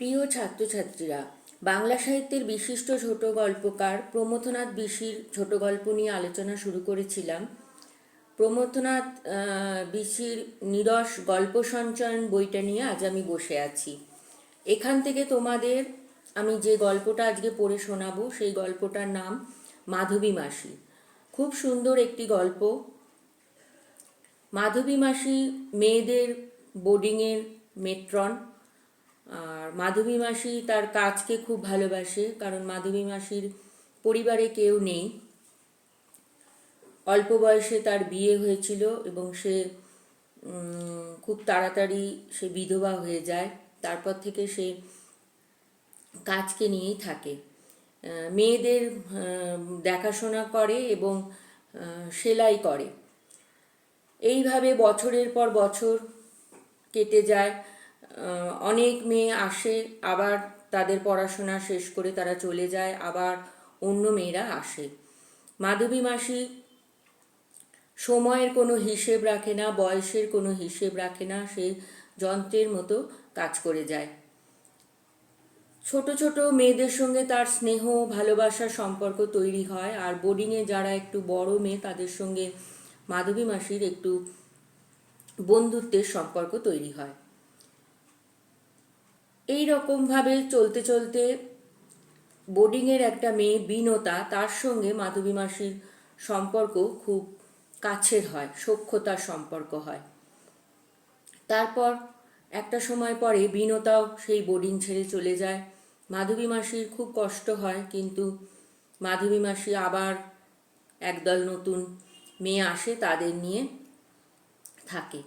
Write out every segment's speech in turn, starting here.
প্রিয় ছাত্রছাত্রীরা, বাংলা সাহিত্যের বিশিষ্ট ছোট গল্পকার প্রমথনাথ বিশির ছোট গল্প নিয়ে আলোচনা শুরু করেছিলাম। প্রমথনাথ বিশির নিরস গল্প সঞ্চয়ন বইটা নিয়ে আজ আমি বসে আছি। এখান থেকে তোমাদের আমি যে গল্পটা আজকে পড়ে শোনাবো, সেই গল্পটার নাম মাধবী মাসি। খুব সুন্দর একটি গল্প। মাধবী মাসি মেয়েদের বোর্ডিংয়ের মেট্রন। আর মাধবী মাসি তার কাজকে খুব ভালোবাসে, কারণ মাধবী মাসির পরিবারে কেউ নেই। অল্প বয়সে তার বিয়ে হয়েছিল এবং সে খুব তাড়াতাড়ি সে বিধবা হয়ে যায়। তারপর থেকে সে কাজকে নিয়েই থাকে। মেয়েদের দেখাশোনা করে এবং সেলাই করে। এইভাবে বছরের পর বছর কেটে যায়। অনেক মেয়ে আসে, আবার তাদের পড়াশোনা শেষ করে তারা চলে যায়, আবার অন্য মেয়েরা আসে। মাধবী মাসি সময়ের কোনো হিসেব রাখে না, বয়সের কোনো হিসেব রাখে না, সে যন্ত্রের মতো কাজ করে যায়। ছোট ছোট মেয়েদের সঙ্গে তার স্নেহ ভালোবাসার সম্পর্ক তৈরি হয়, আর বোর্ডিংয়ে যারা একটু বড় মেয়ে, তাদের সঙ্গে মাধবী মাসির একটু বন্ধুত্বের সম্পর্ক তৈরি হয়। এই রকমভাবে চলতে চলতে বোর্ডিংয়ের একটা মেয়ে বিনতা, তার সঙ্গে মাধবী মাসির সম্পর্ক খুব কাছের হয়, সখ্যতার সম্পর্ক হয়। তারপর একটা সময় পরে বিনতাও সেই বোর্ডিং ছেড়ে চলে যায়। মাধবী মাসির খুব কষ্ট হয়, কিন্তু মাধবী মাসি আবার একদল নতুন মেয়ে আসে, তাদের নিয়ে থাকে।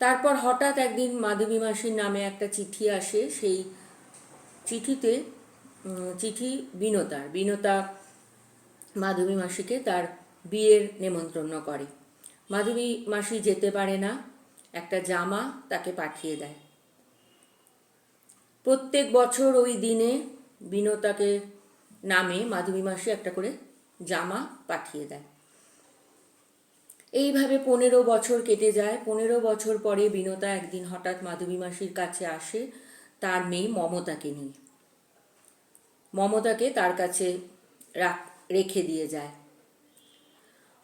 তারপর হঠাৎ একদিন মাধবী মাসির নামে একটা চিঠি আসে, সেই চিঠিতে চিঠি বিনতার। বিনতা মাধবী মাসিকে তার বিয়ের নেমন্ত্রণ করে। মাধবী মাসি যেতে পারে না, একটা জামা তাকে পাঠিয়ে দেয়। প্রত্যেক বছর ওই দিনে বিনতাকে নামে মাধবী মাসি একটা করে জামা পাঠিয়ে দেয়। এইভাবে পনেরো বছর কেটে যায়। পনেরো বছর পরে বিনতা একদিন হঠাৎ মাধবী মাসির কাছে আসে তার মেয়ে মমতাকে নিয়ে। মমতাকে তার কাছে রাখ- দিয়ে যায়।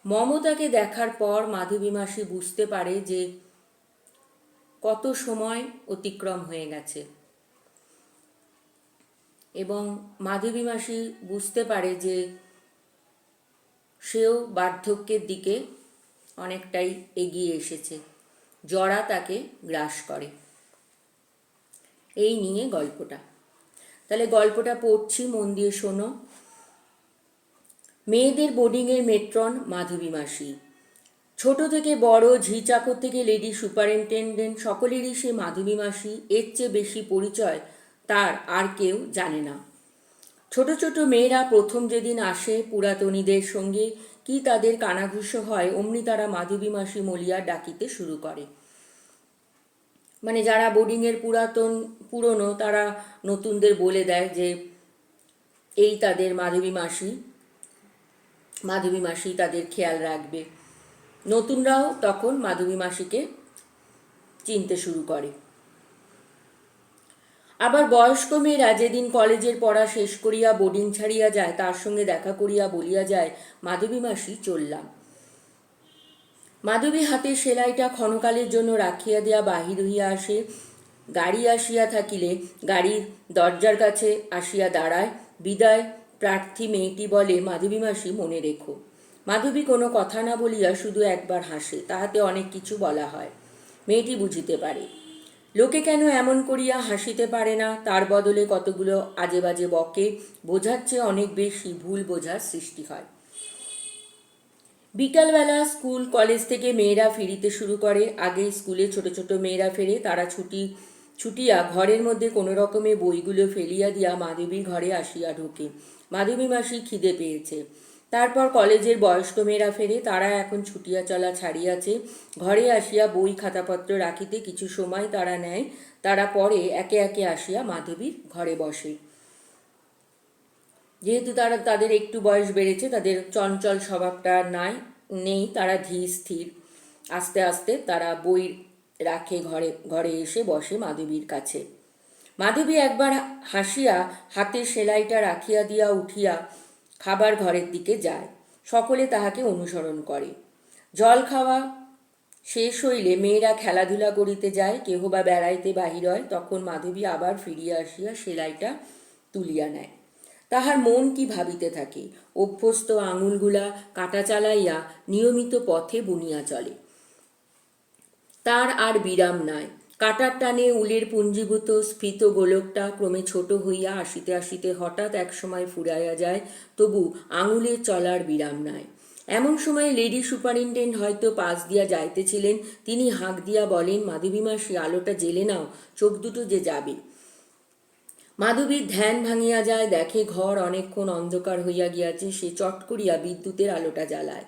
মমতাকে দেখার পর মাধবী মাসি বুঝতে পারে যে কত সময় অতিক্রম হয়ে গেছে। এবং মাধবী মাসি বুঝতে পারে যে সেও বার্ধক্যের দিকে অনেকটাই এগিয়ে এসেছে। জরা তাকে গ্রাস করে। এই নিয়ে গল্পটা। তাহলে গল্পটা পড়ছি, মন দিয়ে শোনো। মেয়েদের বোর্ডিংয়ের মেট্রন মাধবী মাসি। ছোট থেকে বড় ঝি চাকর থেকে লেডি সুপারিনটেন্ডেন্ট সকলেরই সে মাধবী মাসি, এর চেয়ে বেশি পরিচয় তার আর কেউ জানে না। ছোট ছোট মেয়েরা প্রথম যেদিন আসে পুরাতনীদের সঙ্গে কি তাদের কানাঘুষো হয়, অমনি তারা মাধবী মাসি মলিয়া ডাকিতে শুরু করে। মানে যারা বোর্ডিংয়ের পুরাতন, পুরনো, তারা নতুনদের বলে দেয় যে, এই তাদের মাধবী মাসি মাধবী মাসি তাদের খেয়াল রাখবে। নতুনরাও তখন মাধবী মাসিকে চিনতে শুরু করে। আবার বয়স্ক মেয়েরা যেদিন কলেজের পড়া শেষ করিয়া বোর্ডিং ছাড়িয়া যায়, তার সঙ্গে দেখা করিয়া বলিয়া যায়, মাধবী মাসি, চললাম। মাধবী হাতে সেলাইটা ক্ষণকালের জন্য রাখিয়া দেয়া বাহির হইয়া আসে। গাড়ি আসিয়া থাকিলে গাড়ির দরজার কাছে আসিয়া দাঁড়ায়। বিদায় প্রার্থী মেয়েটি বলে, মাধবী মাসি, মনে রেখো। মাধবী কোনো কথা না বলিয়া শুধু একবার হাসে, তাহাতে অনেক কিছু বলা হয়। মেয়েটি বুঝিতে পারে। লোকে কেন এমন করিয়া হাসিতে পারে না? তার বদলে কতগুলো আজে বাজে বকে বোঝার চেয়ে অনেক বেশি ভুল বোঝার সৃষ্টি হয়। বিকালবেলা স্কুল, কলেজ থেকে মেয়েরা ফিরিতে শুরু করে। আগে স্কুলে ছোট ছোট মেয়েরা ফেরে, তারা ছুটি, ছুটিয়া ঘরের মধ্যে কোনো রকমে বইগুলো ফেলিয়া দিয়া মাধবীর ঘরে আসিয়া ঢোকে। মাধবী মাসি খিদে পেয়েছে। তারপর কলেজের বয়স্ক মেয়েরা ফেরে, তারা এখন ছুটিয়া চলা ছাড়িয়াছে। ঘরে আসিয়া বই, খাতাপত্র রাখিতে কিছু সময় তারা নেয়। তারা পরে একে একে আসিয়া মাধবীর ঘরে বসে। যেহেতু তারা, তাদের একটু বয়স বেড়েছে, তাদের চঞ্চল স্বভাবটা নাই, নেই, তারা ধীর, স্থির। আস্তে আস্তে তারা বই রাখে ঘরে ঘরে এসে বসে মাধবীর কাছে। মাধবী একবার হাসিয়া হাতে সেলাইটা রাখিয়া দিয়া উঠিয়া খাবার ঘরের দিকে যায়। সকলে তাহাকে অনুসরণ করে। জল খাওয়া শেষ হইলে মেয়েরা খেলাধুলা করিতে যায়, কেহ বা বেড়াইতে বাহির হয়, তখন মাধবী আবার ফিরিয়া আসিয়া সেলাইটা তুলিয়া নেয়। তাহার মন কি ভাবিতে থাকে? অভ্যস্ত আঙুলগুলা কাটা চালাইয়া নিয়মিত পথে বুনিয়া চলে। তার আর বিরাম নাই। কাটার টানে উলের পুঞ্জীভূত স্ফীত গোলকটা ক্রমে ছোট হইয়া আসিতে আসিতে হঠাৎ একসময় ফুরাইয়া যায়, তবু আঙুলে চলার বিরাম নাই। এমন সময় লেডি সুপারিনটেন্ডেন্ট হয়তো পাশ দিয়া যাইতেছিলেন, তিনি হাঁক দিয়া বলেন, মাধবী মাসি, আলোটা জেলে নাও, চোখ দুটো যে যাবে। মাধবীর ধ্যান ভাঙিয়া যায়, দেখে ঘর অনেকক্ষণ অন্ধকার হইয়া গিয়াছে, সে চট করিয়া বিদ্যুতের আলোটা জ্বালায়।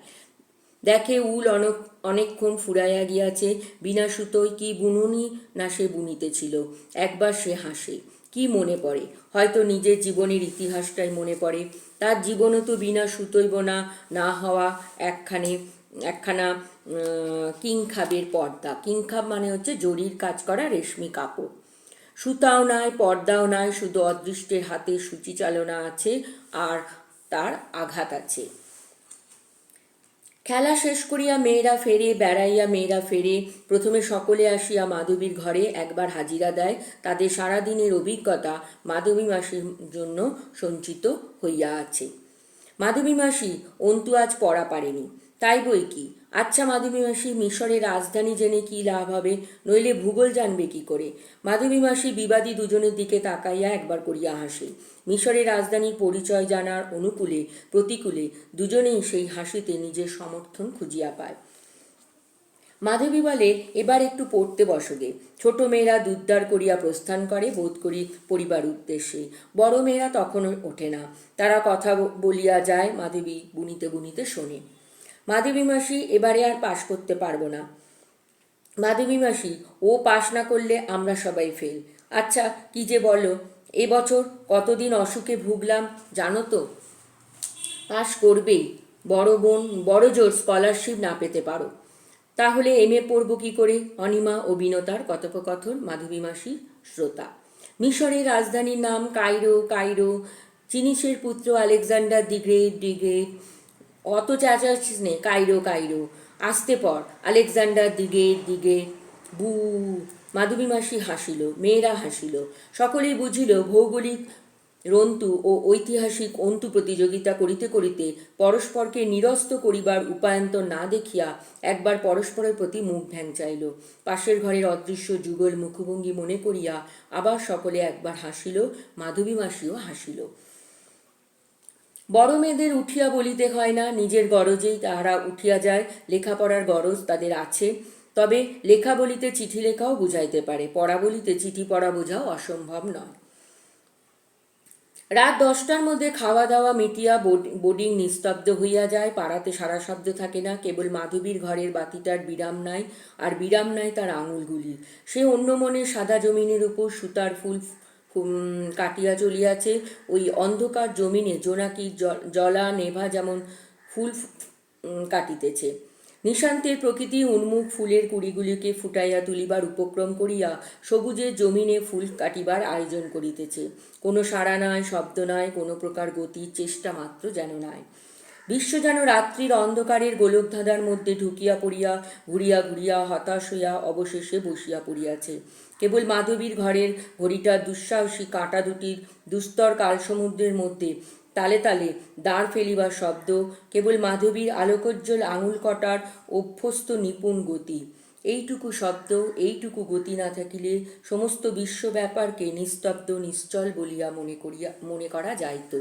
দেখে উল অনেক, অনেকক্ষণ ফুরাইয়া গিয়াছে, বিনা সুতোয় কি বুনুনি না সে বুনিতেছিল একবার সে হাসে, কি মনে পড়ে? হয়তো নিজের জীবনের ইতিহাসটাই মনে পড়ে। তার জীবনও তো বিনা সুতোই বোনা না হওয়া একখানে, একখানা কিংখাবের পর্দা। কিংখাব মানে হচ্ছে জরির কাজ করা রেশমি কাপড়। সুতাও নাই, পর্দাও নাই, শুধু অদৃষ্টের হাতে সূচি চালনা আছে, আর তার আঘাত আছে। খেলা শেষ করিয়া মেয়েরা ফেরে, বেড়াইয়া মেয়েরা ফেরে, প্রথমে সকলে আসিয়া মাধবীর ঘরে একবার হাজিরা দেয়। তাদের সারাদিনের অভিজ্ঞতা মাধবী মাসির জন্য সঞ্চিত হইয়া আছে। মাধবী মাসি, অন্তু আজ পড়া পারেনি। তাই বই কি? আচ্ছা মাধবী মাসি মিশরের রাজধানী জেনে কি লাভ হবে? নইলে ভূগোল জানবে কি করে? মাধবী মাসি বিবাদী দুজনের দিকে তাকাইয়া একবার করিয়া হাসে। মিশরের রাজধানীর পরিচয় জানার অনুকূলে, প্রতিকূলে দুজনেই সেই হাসিতে নিজের সমর্থন খুঁজিয়া পায়। মাধবী বলে, এবার একটু পড়তে বসগে ছোট মেয়েরা দুদ্দার করিয়া প্রস্থান করে, বোধ করি পরিবার উদ্দেশ্যে। বড় মেয়েরা তখনও ওঠে না। তারা কথা বলিয়া যায়, মাধবী বুনিতে বুনিতে শোনে। মাধবী মাসি এবারে আর পাশ করতে পারব না। মাধবী মাসি, ও পাশ না করলে আমরা সবাই ফেল আচ্ছা কি যে বলো এবছর কতদিন অসুখে ভুগলাম জানো তো? পাশ করবেই, বড় বোন, বড় জোর স্কলারশিপ না পেতে পারো। তাহলে এম এ পড়ব কি করে? অনিমা ও বিনতার কথোপকথন, মাধবী মাসি শ্রোতা। মিশরের রাজধানীর নাম কাইরো কাইরো চিনিসের পুত্র আলেকজান্ডার দি গ্রেট। অত চেঁচাচ্ছিস নে কাইরো কাইরো। আসতে পর, Alexander the great the great বু, মাধবী মাসি হাসিল, মেয়েরা হাসিল। সকলেই বুঝিল ভৌগোলিক রন্তু ও ঐতিহাসিক অন্তু প্রতিযোগিতা করিতে করিতে পরস্পরকে নিরস্ত করিবার উপায়ন্তর না দেখিয়া একবার পরস্পরের প্রতি মুখ চাইল পাশের ঘরের অদৃশ্য যুগল মুখভঙ্গি মনে করিয়া আবার সকলে একবার হাসিল, মাধবী মাসিও হাসিল। বড় মেয়েদের উঠিয়া বলিতে হয় না, নিজের গরজেই তাহারা উঠিয়া যায়, লেখাপড়ার গরজ তাদের আছে। তবে লেখা বলিতে চিঠি লেখাও বুঝাইতে পারে, পড়া বলিতে চিঠি পড়া বোঝাও অসম্ভব নয়। রাত দশটার মধ্যে খাওয়া দাওয়া মিটিয়া বোর্ডিং নিস্তব্ধ হইয়া যায়, পাড়াতে সারা শব্দ থাকে না, কেবল মাধবীর ঘরের বাতিটার বিরাম নাই, আর বিরাম নাই তার আঙুলগুলি সে অন্য মনে সাদা জমিনের উপর সুতার ফুল কাটিয়া চলিয়াছে। ওই অন্ধকার জমিনে জোনাকি জলা নেভা যেমন ফুল কাটিতেছে। নিশান্তের প্রকৃতি উন্মুখ ফুলের কুড়িগুলিকে ফুটাইয়া তুলিবার উপক্রম করিয়া সবুজের জমিনে ফুল কাটিবার আয়োজন করিতেছে। কোনো সাড়া নাই, শব্দ নাই, কোনো প্রকার গতির চেষ্টা মাত্র যেন নাই। বিশ্ব যেন রাত্রির অন্ধকারের গোলকধাঁধার মধ্যে ঢুকিয়া পড়িয়া, ঘুরিয়া ঘুরিয়া, হতাশ হইয়া অবশেষে বসিয়া পড়িয়াছে। কেবল মাধবীর ঘরের ঘড়িটা দুঃসাহসী কাঁটা দুটির দুস্তর কালসমুদ্রের মধ্যে। তালে তালে দাঁড় ফেলিবার শব্দ, কেবল মাধবীর আলোকোজ্জ্বল আঙুল কটার অভ্যস্ত নিপুণ গতি। এইটুকু শব্দ, এইটুকু গতি না থাকিলে সমস্ত বিশ্ব ব্যাপারকে নিস্তব্ধ, নিশ্চল বলিয়া মনে করিয়া, মনে করা যাইত।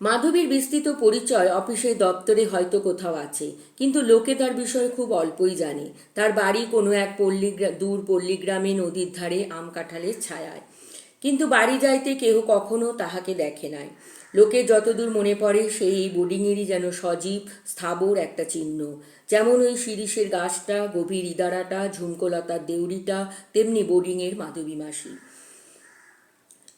মাধবীর বিস্তৃত পরিচয় অফিসের দপ্তরে হয়তো কোথাও আছে, কিন্তু লোকে তার বিষয়ে খুব অল্পই জানে। তার বাড়ি কোনো এক পল্লী দূর পল্লীগ্রামে নদীর ধারে আম কাঁঠালের ছায়ায়। কিন্তু বাড়ি যাইতে কেহ কখনো তাহাকে দেখে নাই। লোকে যতদূর মনে পড়ে, সেই বোর্ডিংয়েরই যেন সজীব, স্থাবর একটা চিহ্ন। যেমন ওই শিরিষের গাছটা, গভীর ইদারাটা, ঝুমকোলতার দেউড়িটা, তেমনি বোর্ডিংয়ের মাধবী মাসি।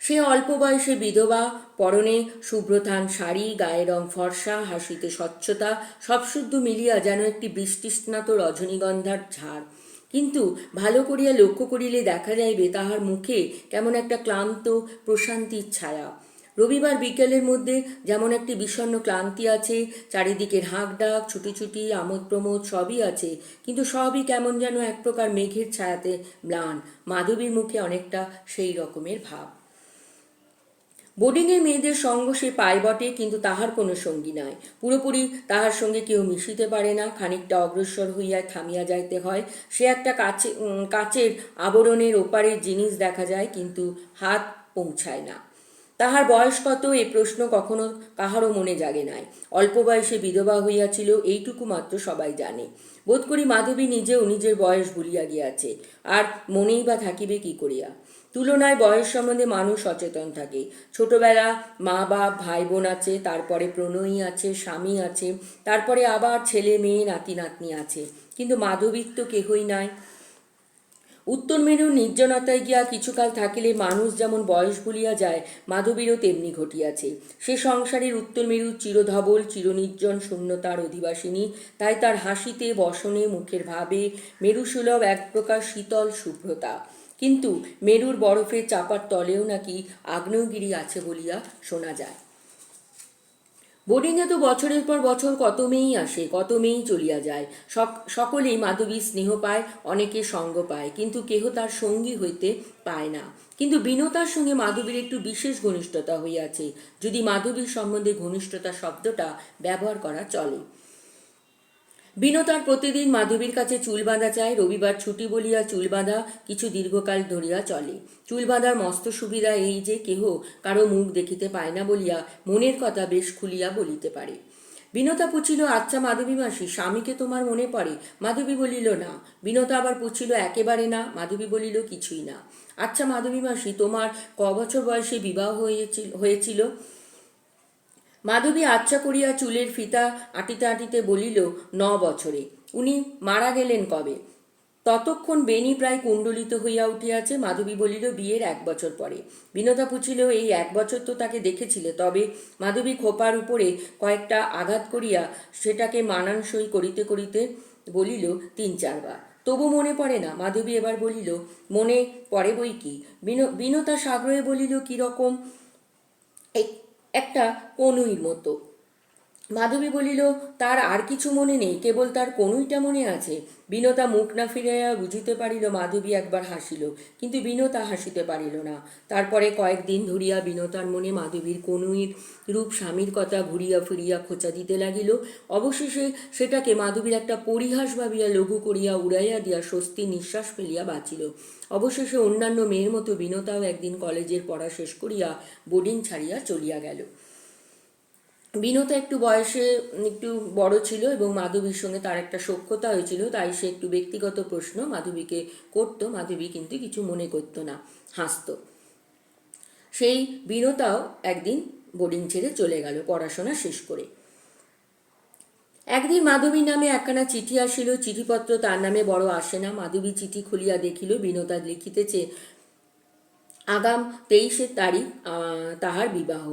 সে অল্প বয়সে বিধবা, পরনে শুভ্রথান শাড়ি, গায়ে রং ফর্সা, হাসিতে স্বচ্ছতা, সব শুদ্ধ মিলিয়া যেন একটি বৃষ্টিস্নাত রজনীগন্ধার ঝাড়। কিন্তু ভালো করিয়া লক্ষ্য করিলে দেখা যাইবে তাহার মুখে কেমন একটা ক্লান্ত, প্রশান্তির ছায়া। রবিবার বিকেলের মধ্যে যেমন একটি বিষণ্ণ ক্লান্তি আছে চারিদিকে হাঁক ডাক ছুটি ছুটি, আমোদ প্রমোদ সবই আছে, কিন্তু সবই কেমন যেন এক প্রকার মেঘের ছায়াতে ম্লান। মাধবীর মুখে অনেকটা সেই রকমের ভাব। বোর্ডিংয়ের মেয়েদের সঙ্গ সে পায় বটে, কিন্তু তাহার কোনো সঙ্গী নাই। পুরোপুরি তাহার সঙ্গে কেউ মিশিতে পারে না। খানিকটা অগ্রসর হইয়া থামিয়া যাইতে হয়। সে একটা কাছে কাচের আবরণের ওপারের জিনিস দেখা যায়, কিন্তু হাত পৌঁছায় না। তাহার বয়স কত, এ প্রশ্ন কখনো কাহারও মনে জাগে নাই। অল্প বয়সে বিধবা হইয়াছিল, এইটুকু মাত্র সবাই জানে। বোধ করি মাধবী নিজেও নিজের বয়স ভুলিয়া গিয়াছে। আর মনেই বা থাকিবে কি করিয়া? তুলনায় বয়স সম্বন্ধে মানুষ সচেতন থাকে। ছোটবেলা মা, বাপ, ভাই, বোন আছে, তারপরে প্রণয়ী আছে, স্বামী আছে, তারপরে আবার ছেলে, মেয়ে, নাতি, নাতনি আছে। কিন্তু মাধবীর তো কেহই নাই। উত্তর মেরুর নির্জনতায় গিয়া কিছুকাল থাকিলে মানুষ যেমন বয়স ভুলিয়া যায়, মাধবীরও তেমনি ঘটিয়াছে। সে সংসারের উত্তর মেরুর চিরধবল, চিরনির্জন, শূন্যতার অধিবাসিনী, তাই তার হাসিতে, বসনে, মুখের ভাবে মেরুসুলভ এক প্রকার শীতল, শুভ্রতা। কিন্তু মেরুর বরফের চাপার তলেও নাকি আগ্নেয়গিরি আছে বলিয়া শোনা যায়। বোর্ডিংয়ে তো বছরের পর বছর কত মেয়েই আসে কত মেয়েই চলিয়া যায়। সক- সকলেই মাধবীর স্নেহ পায়, অনেকে সঙ্গ পায়, কিন্তু কেহ তার সঙ্গী হইতে পায় না। কিন্তু বিনতার সঙ্গে মাধবীর একটু বিশেষ ঘনিষ্ঠতা হইয়াছে, যদি মাধবীর সম্বন্ধে ঘনিষ্ঠতা শব্দটা ব্যবহার করা চলে। বিনতার প্রতিদিন মাধবীর কাছে চুল বাঁধা চায়। রবিবার ছুটি বলিয়া চুল বাঁধা কিছু দীর্ঘকাল ধরিয়া চলে। চুল বাঁধার মস্ত সুবিধা এই যে কেহ কারও মুখ দেখিতে পায় না বলিয়া মনের কথা বেশ খুলিয়া বলিতে পারে। বিনতা পুছিল আচ্ছা মাধবী মাসি, স্বামীকে তোমার মনে পড়ে? মাধবী বলিল, না। বিনতা আবার পুছিল, একেবারে না। মাধবী বলিল, কিছুই না। আচ্ছা মাধবী মাসি, তোমার ক বছর বয়সে বিবাহ হয়েছিল হয়েছিল? মাধবী আচ্ছা করিয়া চুলের ফিতা আটিতে আটিতে বলিল, ন বছরে। উনি মারা গেলেন কবে? ততক্ষণ বেনি প্রায় কুণ্ডলিত হইয়া উঠিয়াছে। মাধবী বলিল, বিয়ের এক বছর পরে। বিনোদা পুছিল, এই এক বছর তো তাকে দেখেছিলে। তবে মাধবী খোপার উপরে কয়েকটা আঘাত করিয়া সেটাকে মানানসই করিতে করিতে বলিল, তিন চারবার। তবু মনে পড়ে না। মাধবী এবার বলিল, মনে পড়ে বই কি? বিনো- বিনতা সাগ্রহে বলিল, কীরকম এক- একটা কনুই মতো। মাধবী বলিল, তার আর কিছু মনে নেই, কেবল তার কনুইটা মনে আছে। বিনতা মুখ না ফিরাইয়া বুঝিতে পারিল, মাধবী একবার হাসিল, কিন্তু বিনতা হাসিতে পারিল না। তারপরে কয়েকদিন ধরিয়া বিনতার মনে মাধবীর কনুইর রূপ স্বামীর কথা ঘুরিয়া ফিরিয়া খোঁচা দিতে লাগিল। অবশেষে সেটাকে মাধবীর একটা পরিহাস ভাবিয়া লঘু করিয়া উড়াইয়া দিয়া স্বস্তি নিঃশ্বাস ফেলিয়া বাঁচিল। অবশেষে অন্যান্য মেয়ের মতো বিনতাও একদিন কলেজের পড়া শেষ করিয়া বোর্ডিং ছাড়িয়া চলিয়া গেল। বিনতা একটু বয়সে, একটু বড় ছিল এবং মাধবীর সঙ্গে তার একটা সখ্যতা হয়েছিল, তাই সে একটু ব্যক্তিগত প্রশ্ন, মাধবীকে করতো, মাধবী কিন্তু কিছু মনে করতো না, হাসতো। সেই বিনতাও একদিন বোর্ডিং ছেড়ে চলে গেল, পড়াশোনা শেষ করে। একদিন মাধবীর নামে একখানা চিঠি আসিল, চিঠিপত্র তার নামে বড় আসে না, মাধবী চিঠি খুলিয়া দেখিল বিনতা লিখিতেছে, আগাম তেইশে তারিখ তাহার বিবাহ।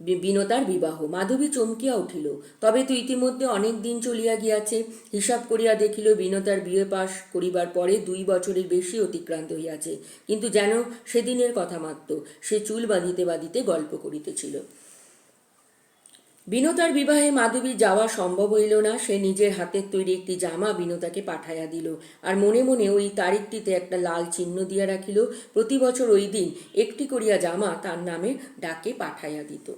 বিনতার বিবাহ। মাধবী চমকিয়া উঠিল। তবে তো ইতিমধ্যে অনেক দিন চলিয়া গিয়াছে। হিসাব করিয়া দেখিল বিনতার বিয়ে পাশ করিবার পরে দুই বছরের বেশি অতিক্রান্ত হইয়াছে। কিন্তু যেন সেদিনের কথা মাত্র। সে চুল বাঁধিতে বাঁধিতে গল্প করিতেছিল। বিনতার বিবাহে মাধবী যাওয়া সম্ভব হইল না। সে নিজের হাতের তৈরি একটি জামা বিনতাকে পাঠাইয়া দিল। আর মনে মনে ওই তারিখটিতে একটা লাল চিহ্ন দিয়া রাখিল। প্রতি বছর ওই দিন একটি করিয়া জামা তার নামে ডাকে পাঠাইয়া দিত।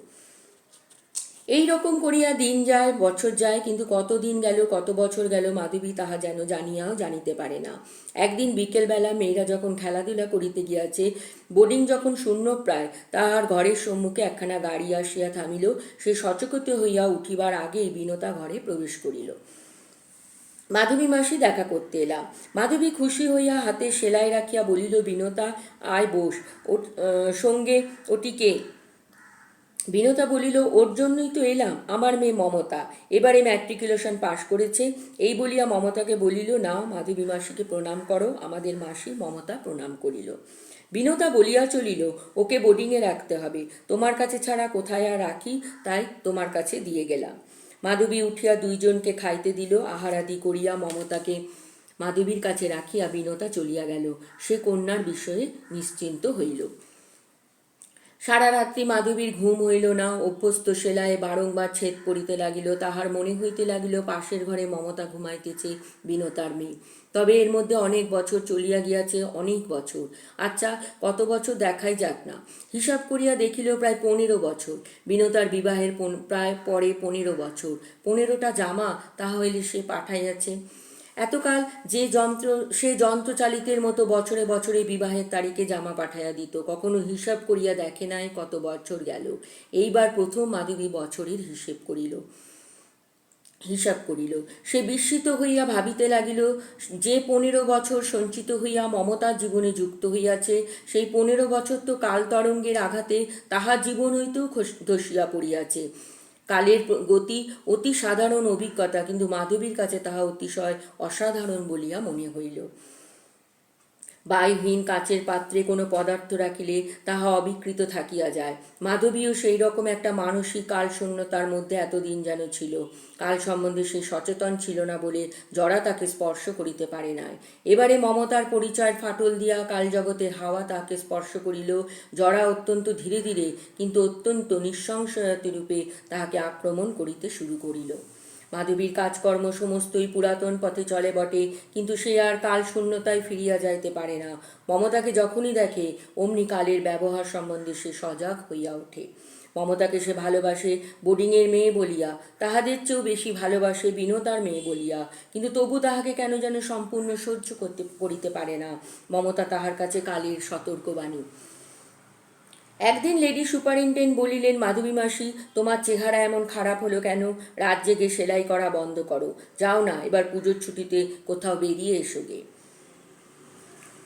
এই রকম করিয়া দিন যায়, বছর যায়, কিন্তু কত দিন গেল, কত বছর গেল মাধবী তাহা যেন জানিয়াও জানিতে পারে না। একদিন বিকেলবেলা মেয়েরা যখন খেলাধুলা করিতে গিয়াছে, বোর্ডিং যখন শূন্য প্রায়, তাহার ঘরের সম্মুখে একখানা গাড়ি আসিয়া থামিল, সে সচকিত হইয়া উঠিবার আগেই বিনতা ঘরে প্রবেশ করিল। মাধবী মাসি দেখা করতে এলাম। মাধবী খুশি হইয়া হাতে সেলাই রাখিয়া বলিল, বিনতা, আয় বোস সঙ্গে ওটিকে বিনতা বলিল, ওর জন্যই তো এলাম। আমার মেয়ে মমতা। এবারে ম্যাট্রিকুলেশন পাশ করেছে। এই বলিয়া মমতাকে বলিল, নাও মাধবী মাসিকে প্রণাম করো। আমাদের মাসি মমতা প্রণাম করিল। বিনতা বলিয়া চলিল, ওকে বোর্ডিংয়ে রাখতে হবে। তোমার কাছে ছাড়া কোথায় আর রাখি? তাই তোমার কাছে দিয়ে গেলাম। মাধবী উঠিয়া দুইজনকে খাইতে দিল। আহারাদি করিয়া মমতাকে, মাধবীর কাছে রাখিয়া বিনতা চলিয়া গেল। সে কন্যার বিষয়ে নিশ্চিন্ত হইল। সারা রাত্রি মাধবীর ঘুম হইল না, অভ্যস্ত সেলায় বারংবার ছেদ পড়িতে লাগিল, তাহার মনে হইতে লাগিল পাশের ঘরে মমতা ঘুমাইতেছে বিনতার মেয়ে। তবে এর মধ্যে অনেক বছর চলিয়া গিয়াছে, অনেক বছর। আচ্ছা কত বছর দেখাই যাক না। হিসাব করিয়া দেখিল প্রায় পনেরো বছর। বিনতার বিবাহের প্রায় পরে পনেরো বছর। পনেরোটা জামা তাহা হইলে সে পাঠাইয়াছে। এতকাল যে যন্ত্র, সে যন্ত্রচালিতের মতো বছরে বছরে বিবাহের তারিখে জামা পাঠাইয়া দিত, কখনো হিসাব করিয়া দেখে নাই কত বছর গেল। এইবার প্রথম মাধবী বছরের হিসেব করিল। হিসাব করিল। সে বিস্মিত হইয়া ভাবিতে লাগিল, যে পনেরো বছর সঞ্চিত হইয়া মমতার জীবনে যুক্ত হইয়াছে, সেই পনেরো বছর তো কাল তরঙ্গের আঘাতে তাহার জীবন হইতেও ধসিয়া পড়িয়াছে। কালের গতি অতি সাধারণ অভিজ্ঞতা কিন্তু মাধবীর কাছে তাহা অতিশয় অসাধারণ বলিয়া মনে হইল। বায়ুহীন কাচের পাত্রে কোনো পদার্থ রাখিলে তাহা অবিকৃত থাকিয়া যায়। মাধবীও সেই রকম একটা মানসিক কাল শূন্যতার মধ্যে এতদিন যেন ছিল। কাল সম্বন্ধে সে সচেতন ছিল না বলে জরা তাকে স্পর্শ করিতে পারে নাই। এবারে মমতার পরিচয়ের ফাটল দিয়া কাল জগতের হাওয়া তাহাকে স্পর্শ করিল। জরা অত্যন্ত ধীরে ধীরে, কিন্তু অত্যন্ত নিঃসংশয়তি রূপে তাহাকে আক্রমণ করিতে শুরু করিল। মাধবীর কাজকর্ম সমস্তই পুরাতন পথে চলে বটে, কিন্তু সে আর কাল শূন্যতায় ফিরিয়া যাইতে পারে না। মমতাকে যখনই দেখে, অমনি কালের ব্যবহার সম্বন্ধে সে সজাগ হইয়া ওঠে। মমতাকে সে ভালোবাসে বোর্ডিংয়ের মেয়ে বলিয়া, তাহাদের চেয়েও বেশি ভালোবাসে বিনতার মেয়ে বলিয়া, কিন্তু তবু তাহাকে কেন যেন সম্পূর্ণ সহ্য করতে, করিতে পারে না। মমতা তাহার কাছে কালের সতর্কবাণী। একদিন লেডি সুপারিনটেন্ডেন্ট বলিলেন, মাধবী মাসি, তোমার চেহারা এমন খারাপ হলো কেন? রাত জেগে সেলাই করা বন্ধ করো। যাও না, এবার পুজোর ছুটিতে কোথাও বেরিয়ে এসো গে।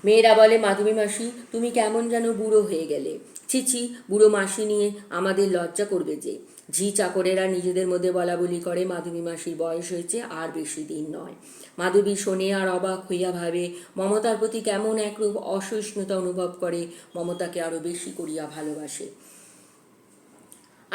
মেয়েরা বলে, মাধবী মাসি, তুমি কেমন যেন বুড়ো হয়ে গেলে। ছিছি বুড়ো মাসি নিয়ে আমাদের লজ্জা করবে যে। ঝি চাকরেরা নিজেদের মধ্যে বলা বলি করে, মাধবী মাসির বয়স হয়েছে আর বেশি দিন নয়। মাধবী শোনে আর অবাক হইয়া ভাবে, মমতার প্রতি কেমন একরূপ অসহিষ্ণুতা অনুভব করে, মমতাকে আরও বেশি করিয়া ভালোবাসে।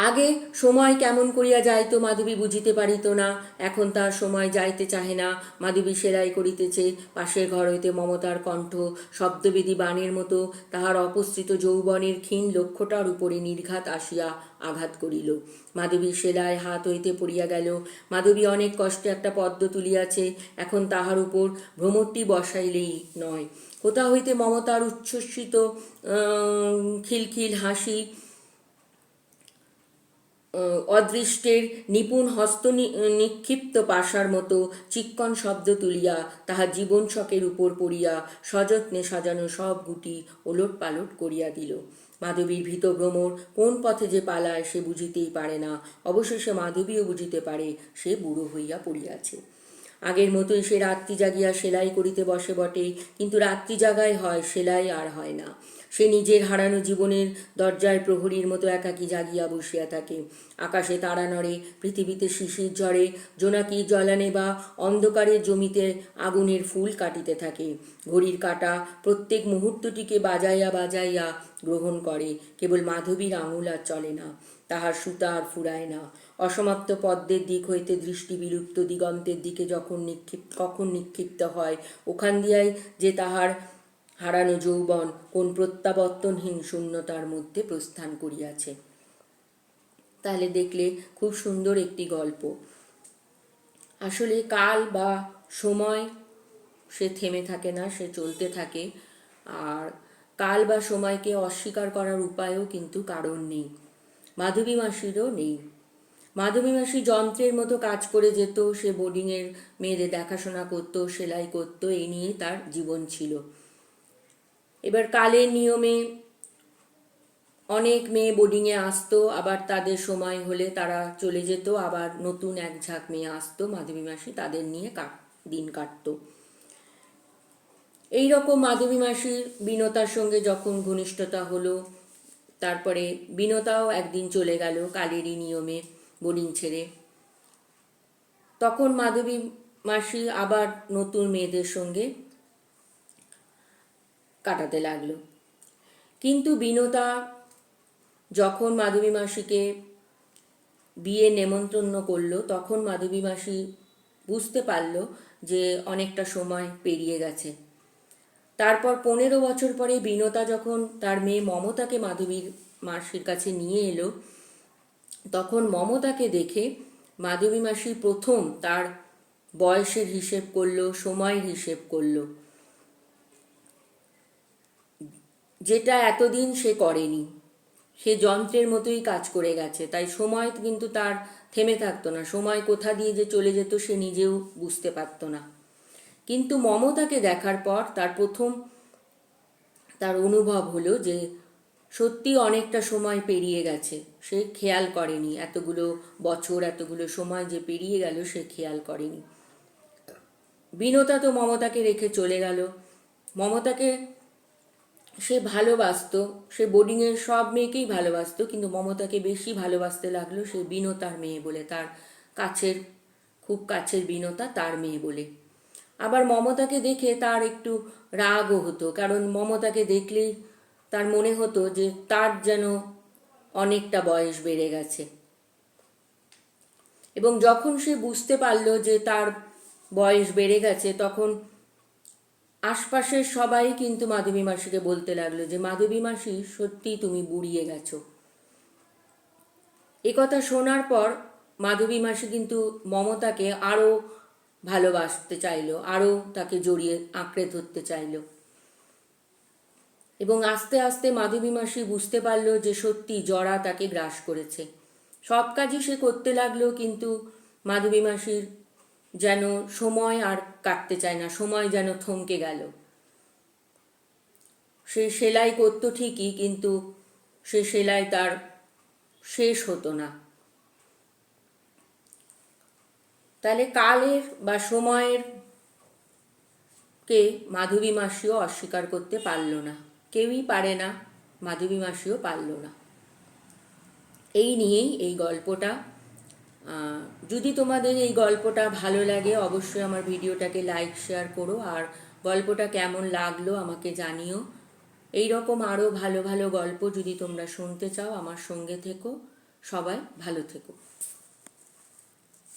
আগে সময় কেমন করিয়া যাইতো মাধবী বুঝিতে পারিত না, এখন তার সময় যাইতে চাহে না। মাধবী সেলাই করিতেছে, পাশের ঘর হইতে মমতার কণ্ঠ শব্দবেদী বাণের মতো তাহার অপসৃত যৌবনের ক্ষীণ লক্ষ্যটার উপরে নির্ঘাত আসিয়া আঘাত করিল। মাধবী সেলাই হাত হইতে পড়িয়া গেল। মাধবী অনেক কষ্টে একটা পদ্ম তুলিয়াছে, এখন তাহার উপর ভ্রমরটি বসাইলেই নয়। কোথা হইতে মমতার উচ্ছ্বসিত খিলখিল হাসি অদৃষ্টের নিপুণ হস্ত নিক্ষিপ্ত পাশার মতো চিক্কণ শব্দ তুলিয়া তাহা জীবন শখের উপর পড়িয়া সযত্নে সাজানো সব গুটি ওলট পালট করিয়া দিল। মাধবীর ভীত ভ্রমর কোন পথে যে পালায় সে বুঝিতেই পারে না। অবশেষে মাধবীও বুঝিতে পারে সে বুড়ো হইয়া পড়িয়াছে। আগের মতোই সে রাত্রি জাগিয়া সেলাই করিতে বসে বটে, কিন্তু রাত্রি জাগায় হয়, সেলাই আর হয় না। সে নিজের হারানো জীবনের দরজায় প্রহরীর মতো একাকী জাগিয়া বসিয়া থাকে। আকাশে তারা নড়ে, পৃথিবীতে শিশির ঝরে, জোনাকি জ্বলানে বা অন্ধকারে জমিতে আগুনের ফুল কাটিতে থাকে। ঘড়ির কাটা প্রত্যেক মুহূর্তটিকে বাজাইয়া বাজাইয়া গ্রহণ করে, কেবল মাধবীর আঙুল আর চলে না, তাহার সুতা আর ফুরায় না। অসমাপ্ত পদ্মের দিক হইতে দৃষ্টি বিলুপ্ত দিগন্তের দিকে যখন নিক্ষিপ্ত কখন নিক্ষিপ্ত হয়, ওখান দিয়াই যে তাহার হারানো যৌবন, কোন প্রত্যাবর্তনহীন শূন্যতার মধ্যে প্রস্থান করিয়াছে। তাহলে দেখলে খুব সুন্দর একটি গল্প। আসলে কাল বা সময়, সে থেমে থাকে না, সে চলতে থাকে। আর কাল বা সময়কে অস্বীকার করার উপায়ও কিন্তু কারণ নেই। মাধবী মাসিরও নেই। মাধবী মাসি যন্ত্রের মতো কাজ করে যেত, সে বোর্ডিংয়ের মেয়েদের দেখাশোনা করতো, সেলাই করতো, এই নিয়ে তার জীবন ছিল। এবার কালের নিয়মে অনেক মেয়ে বোর্ডিংয়ে আসতো, আবার তাদের সময় হলে তারা চলে যেত, আবার নতুন এক ঝাঁক মেয়ে আসতো, মাধবী মাসি তাদের নিয়ে দিন কাটতো। এই রকম মাধবী মাসির বিনতার সঙ্গে যখন ঘনিষ্ঠতা হলো, তারপরে বিনতাও একদিন চলে গেল কালেরই নিয়মে। বোর্ডিং ছেড়ে। তখন মাধবী মাসি আবার নতুন মেয়েদের সঙ্গে কাটাতে লাগল। কিন্তু বিনতা যখন মাধবী মাসিকে বিয়ে নেমন্তন্ন করল, তখন মাধবী মাসি বুঝতে পারল যে অনেকটা সময় পেরিয়ে গেছে। তারপর পনেরো বছর পরে বিনতা যখন তার মেয়ে মমতাকে মাধবীর মাসির কাছে নিয়ে এলো তখন মমতাকে দেখে মাধবী মাসি প্রথম তার বয়সের হিসেব করল, সময়ের হিসেব করল। যেটা এতদিন সে করেনি। সে যন্ত্রের মতোই কাজ করে গেছে। তাই সময় কিন্তু তার থেমে থাকতো না। সময় কোথা দিয়ে যে চলে যেত সে নিজেও বুঝতে পারতো না। কিন্তু মমতাকে দেখার পর তার প্রথম তার অনুভব হলো যে সত্যি অনেকটা সময় পেরিয়ে গেছে। সে খেয়াল করেনি। এতগুলো বছর, এতগুলো সময় যে পেরিয়ে গেল, সে খেয়াল করেনি। বিনতা তো মমতাকে রেখে চলে গেল। মমতাকে সে ভালোবাসতো। সে বোর্ডিংয়ের সব মেয়েকেই ভালোবাসতো, কিন্তু মমতাকে বেশি ভালোবাসতে লাগল সে বিনতার মেয়ে বলে, তার কাছের, খুব কাছের বিনতা তার মেয়ে বলে। আবার মমতাকে দেখে তার একটু রাগও হতো, কারণ মমতাকে দেখলেই তার মনে হতো যে তার যেন অনেকটা বয়স বেড়ে গেছে। এবং যখন সে বুঝতে পারল যে তার বয়স বেড়ে গেছে, তখন আশপাশের সবাই কিন্তু মাধবী মাসিকে বলতে লাগল যে, মাধবী মাসি সত্যি তুমি বুড়িয়ে গেছো। এ কথা শোনার পর মাধবী মাসি কিন্তু মমতাকে আরও ভালোবাসতে চাইলো আরও তাকে জড়িয়ে আঁকড়ে ধরতে চাইলো। এবং আস্তে আস্তে মাধবী মাসি বুঝতে পারল যে সত্যি জরা তাকে গ্রাস করেছে। সব কাজই সে করতে লাগল, কিন্তু মাধবী মাসির যেন সময় আর কাটতে চায় না, সময় যেন থমকে গেল। সে সেলাই করতো ঠিকই, কিন্তু সে সেলাই তার শেষ হতো না। তাহলে কালের বা সময়ের কে মাধবী মাসিও অস্বীকার করতে পারল না। কেউই পারে না, মাধবী মাসিও পারল না। এই নিয়েই এই গল্পটা। যদি তোমাদের এই গল্পটা ভালো লাগে, অবশ্যই আমার ভিডিওটাকে লাইক শেয়ার করো, আর গল্পটা কেমন লাগল আমাকে জানিও। এই রকম আরও ভালো ভালো গল্প যদি তোমরা শুনতে চাও, আমার সঙ্গে থেকো। সবাই ভালো থেকো।